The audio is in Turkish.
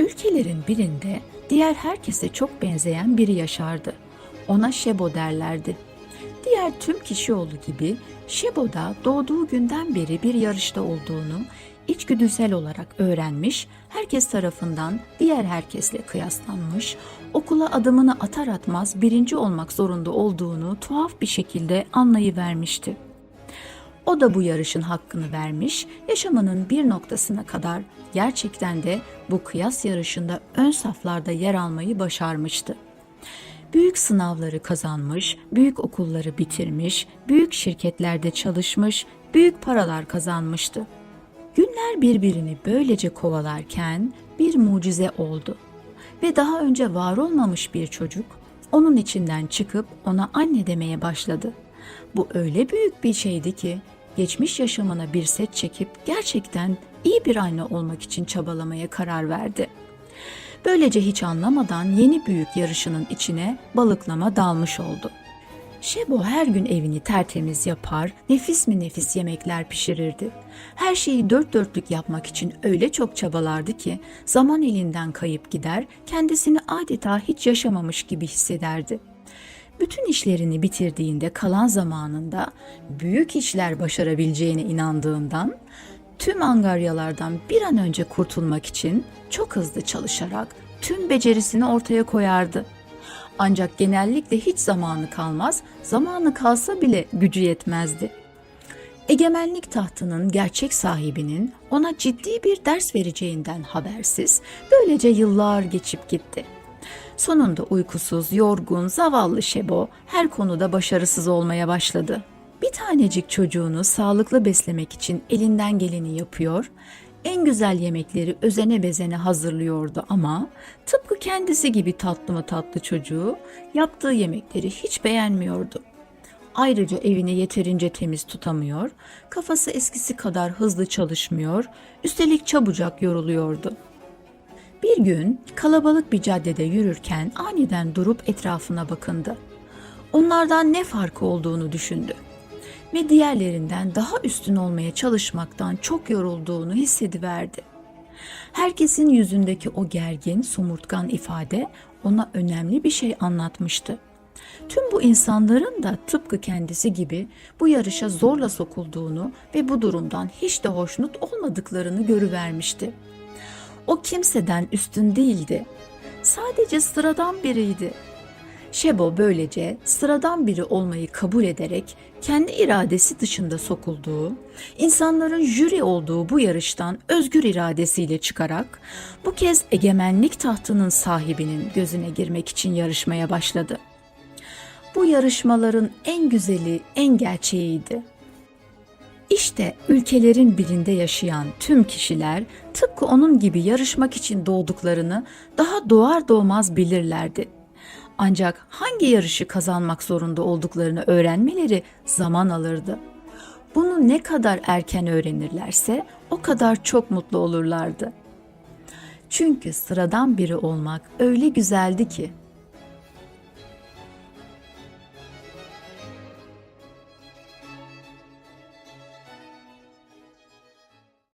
Ülkelerin birinde diğer herkese çok benzeyen biri yaşardı. Ona Şebo derlerdi. Diğer tüm kişioğlu gibi Şebo da doğduğu günden beri bir yarışta olduğunu içgüdüsel olarak öğrenmiş, herkes tarafından diğer herkesle kıyaslanmış, okula adımını atar atmaz birinci olmak zorunda olduğunu tuhaf bir şekilde anlayıvermişti. O da bu yarışın hakkını vermiş, yaşamının bir noktasına kadar gerçekten de bu kıyas yarışında ön saflarda yer almayı başarmıştı. Büyük sınavları kazanmış, büyük okulları bitirmiş, büyük şirketlerde çalışmış, büyük paralar kazanmıştı. Günler birbirini böylece kovalarken bir mucize oldu ve daha önce var olmamış bir çocuk onun içinden çıkıp ona anne demeye başladı. Bu öyle büyük bir şeydi ki geçmiş yaşamına bir set çekip gerçekten iyi bir anne olmak için çabalamaya karar verdi. Böylece hiç anlamadan yeni büyük yarışının içine balıklama dalmış oldu. Şebo her gün evini tertemiz yapar, nefis mi nefis yemekler pişirirdi. Her şeyi dört dörtlük yapmak için öyle çok çabalardı ki zaman elinden kayıp gider, kendisini adeta hiç yaşamamış gibi hissederdi. Bütün işlerini bitirdiğinde kalan zamanında büyük işler başarabileceğine inandığından tüm angaryalardan bir an önce kurtulmak için çok hızlı çalışarak tüm becerisini ortaya koyardı. Ancak genellikle hiç zamanı kalmaz, zamanı kalsa bile gücü yetmezdi. Egemenlik tahtının gerçek sahibinin ona ciddi bir ders vereceğinden habersiz böylece yıllar geçip gitti. Sonunda uykusuz, yorgun, zavallı Şebo her konuda başarısız olmaya başladı. Bir tanecik çocuğunu sağlıklı beslemek için elinden geleni yapıyor, en güzel yemekleri özene bezene hazırlıyordu ama tıpkı kendisi gibi tatlı mı tatlı çocuğu yaptığı yemekleri hiç beğenmiyordu. Ayrıca evini yeterince temiz tutamıyor, kafası eskisi kadar hızlı çalışmıyor, üstelik çabucak yoruluyordu. Bir gün kalabalık bir caddede yürürken aniden durup etrafına bakındı. Onlardan ne farkı olduğunu düşündü ve diğerlerinden daha üstün olmaya çalışmaktan çok yorulduğunu hissediverdi. Herkesin yüzündeki o gergin, somurtkan ifade ona önemli bir şey anlatmıştı. Tüm bu insanların da tıpkı kendisi gibi bu yarışa zorla sokulduğunu ve bu durumdan hiç de hoşnut olmadıklarını görüvermişti. O kimseden üstün değildi. Sadece sıradan biriydi. Şebo böylece sıradan biri olmayı kabul ederek kendi iradesi dışında sokulduğu, insanların jüri olduğu bu yarıştan özgür iradesiyle çıkarak bu kez egemenlik tahtının sahibinin gözüne girmek için yarışmaya başladı. Bu yarışmaların en güzeli, en gerçeğiydi. İşte ülkelerin birinde yaşayan tüm kişiler tıpkı onun gibi yarışmak için doğduklarını daha doğar doğmaz bilirlerdi. Ancak hangi yarışı kazanmak zorunda olduklarını öğrenmeleri zaman alırdı. Bunu ne kadar erken öğrenirlerse o kadar çok mutlu olurlardı. Çünkü sıradan biri olmak öyle güzeldi ki